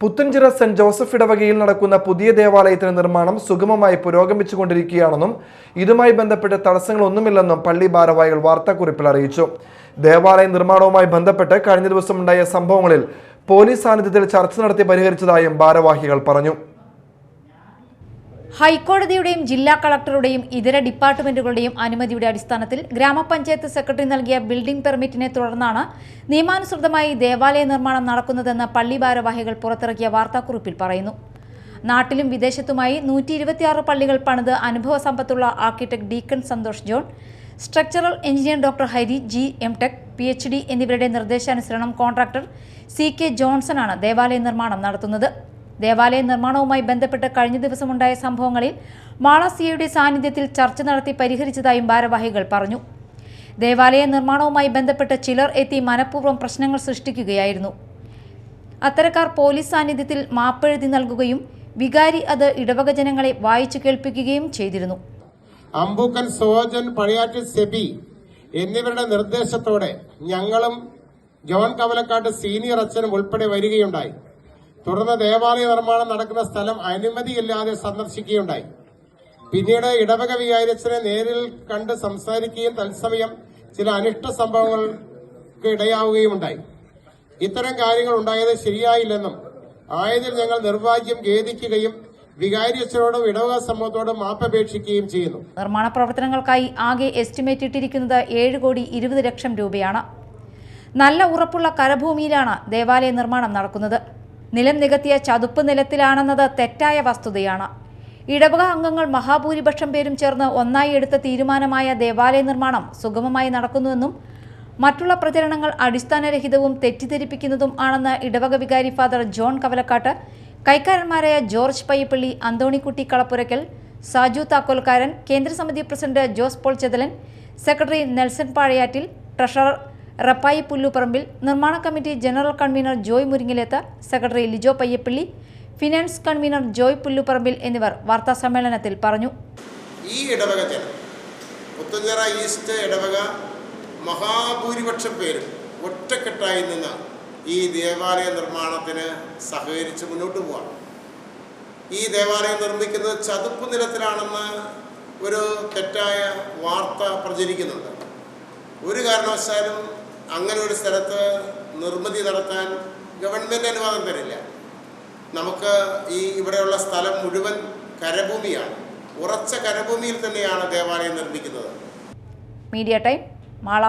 Puthenchira saint Joseph ഇടവകയിൽ നടക്കുന്ന പുതിയ ദേവാലയത്തിന്റെ നിർമ്മാണം സുഗമമായി പുരോഗമിച്ചുകൊണ്ടിരിക്കുകയാണെന്നും ഇതുമായി ബന്ധപ്പെട്ട് തടസ്സങ്ങളൊന്നുമില്ലെന്നും പള്ളി ഭാരവാഹികൾ വാർത്താക്കുറിപ്പിൽ അറിയിച്ചു. ദേവാലയ നിർമ്മാണവുമായി ബന്ധപ്പെട്ട് കഴിഞ്ഞ ദിവസമുണ്ടായ സംഭവങ്ങളിൽ പോലീസ് സാന്നിധ്യത്തിൽ ചർച്ച നടത്തി പരിഹരിച്ചതായും ഭാരവാഹികൾ പറഞ്ഞു. ഹൈക്കോടതിയുടെയും ജില്ലാ കളക്ടറുടെയും ഇതര ഡിപ്പാർട്ട്മെന്റുകളുടെയും അനുമതിയുടെ അടിസ്ഥാനത്തിൽ ഗ്രാമപഞ്ചായത്ത് സെക്രട്ടറി നൽകിയ ബിൽഡിംഗ് പെർമിറ്റിനെ തുടർന്നാണ് നിയമാനുസൃതമായി ദേവാലയ നിർമ്മാണം നടക്കുന്നതെന്ന് പള്ളി ഭാരവാഹികൾ പുറത്തിറക്കിയ വാർത്താക്കുറിപ്പിൽ പറയുന്നു. നാട്ടിലും വിദേശത്തുമായി നൂറ്റി ഇരുപത്തിയാറ് പള്ളികൾ പണിത് അനുഭവ സമ്പത്തുള്ള architect deacon Santhosh John structural engineer doctor Hari G M tech P H D എന്നിവരുടെ നിർദ്ദേശാനുസരണം കോൺട്രാക്ടർ സി കെ ജോൺസൺ ആണ് ദേവാലയ നിർമ്മാണം നടത്തുന്നത്. ദേവാലയ നിർമ്മാണവുമായി ബന്ധപ്പെട്ട് കഴിഞ്ഞ ദിവസമുണ്ടായ സംഭവങ്ങളിൽ മാള സിയുടെ സാന്നിധ്യത്തിൽ ചർച്ച നടത്തി പരിഹരിച്ചതായും ഭാരവാഹികൾ പറഞ്ഞു. ദേവാലയ നിർമ്മാണവുമായി ബന്ധപ്പെട്ട് ചിലർ എത്തി മനഃപൂർവം പ്രശ്നങ്ങൾ സൃഷ്ടിക്കുകയായിരുന്നു. അത്തരക്കാർ പോലീസ് സാന്നിധ്യത്തിൽ മാപ്പെഴുതി നൽകുകയും വികാരി അത് ഇടവക ജനങ്ങളെ വായിച്ചു കേൾപ്പിക്കുകയും ചെയ്തിരുന്നു. അമ്പൂക്കൻ സോജൻ പഴയാറ്റിൽ സെബി എന്നിവരുടെ നിർദ്ദേശത്തോടെ ഞങ്ങളും ജോൺ കവലക്കാട്ട് സീനിയർ അച്ഛനും ഉൾപ്പെടെ വരികയുണ്ടായി. തുടർന്ന് ദേവാലയ നിർമ്മാണം നടക്കുന്ന സ്ഥലം അനുമതിയില്ലാതെ സന്ദർശിക്കുകയുണ്ടായി. പിന്നീട് ഇടവക വികാരിച്ചനെ നേരിൽ കണ്ട് സംസാരിക്കുകയും തത്സമയം ചില അനിഷ്ട സംഭവങ്ങൾക്ക് ഇടയാവുകയുമുണ്ടായി. ഇത്തരം കാര്യങ്ങൾ ഉണ്ടായത് ശരിയായില്ലെന്നും ആയതിൽ ഞങ്ങൾ നിർവാഹ്യം ഖേദിക്കുകയും വികാരിയച്ചനോടും ഇടവക സമൂഹത്തോടും മാപ്പപേക്ഷിക്കുകയും ചെയ്യുന്നു. നിർമ്മാണ പ്രവർത്തനങ്ങൾക്കായി ആകെ എസ്റ്റിമേറ്റ് ഇട്ടിരിക്കുന്നത് ഏഴ് കോടി ഇരുപത് ലക്ഷം രൂപയാണ്. നല്ല ഉറപ്പുള്ള കരഭൂമിയിലാണ് ദേവാലയ നിർമ്മാണം നടക്കുന്നത്. നിലം നികത്തിയ ചതുപ്പ് നിലത്തിലാണെന്നത് തെറ്റായ വസ്തുതയാണ്. ഇടവക അംഗങ്ങൾ മഹാഭൂരിപക്ഷം പേരും ചേർന്ന് ഒന്നായി എടുത്ത തീരുമാനമായ ദേവാലയ നിർമ്മാണം സുഗമമായി നടക്കുന്നുവെന്നും മറ്റുള്ള പ്രചരണങ്ങൾ അടിസ്ഥാനരഹിതവും തെറ്റിദ്ധരിപ്പിക്കുന്നതും ആണെന്ന് ഇടവക വികാരി ഫാദർ ജോൺ കവലക്കാട്ട് കൈക്കാരന്മാരായ George Payyappilly Anthonykutty Kalappurakkal Saju Thakkolkaran കേന്ദ്രസമിതി president Jose Paul Chethalan secretary Nelson Pazhayattil treasurer Rappai Pulluparambil നിർമ്മാണ committee general convener Joy Muringilethu secretary Lijo Payyappilly finance convener Joy Pulluparambil എന്നിവർ വാർത്താസമ്മേളനത്തിൽ പറഞ്ഞു. ഈ ഇടവക ജനം പുത്തഞ്ചിറ ഈസ്റ്റ് ഇടവക മഹാഭൂരിപക്ഷം പേരും ഒറ്റക്കെട്ടായി നിന്ന് ഈ ദേവാലയ നിർമ്മാണത്തിന് സഹകരിച്ച് മുന്നോട്ട് പോവാണ്. ഈ ദേവാലയം നിർമ്മിക്കുന്നത് ചതുപ്പ് നിലത്തിലാണെന്ന് ഒരു തെറ്റായ വാർത്ത പ്രചരിക്കുന്നുണ്ട്. ഒരു കാരണവശാലും അങ്ങനെ ഒരു സ്ഥലത്ത് നിർമ്മിതി നടത്താൻ ഗവൺമെന്റ് അനുവാദം തരില്ല. നമുക്ക് ഈ ഇവിടെയുള്ള സ്ഥലം മുഴുവൻ കരഭൂമിയാണ്. ഉറച്ച കരഭൂമിയിൽ തന്നെയാണ് ദേവാലയം നിർമ്മിക്കുന്നത്. Media time Mala.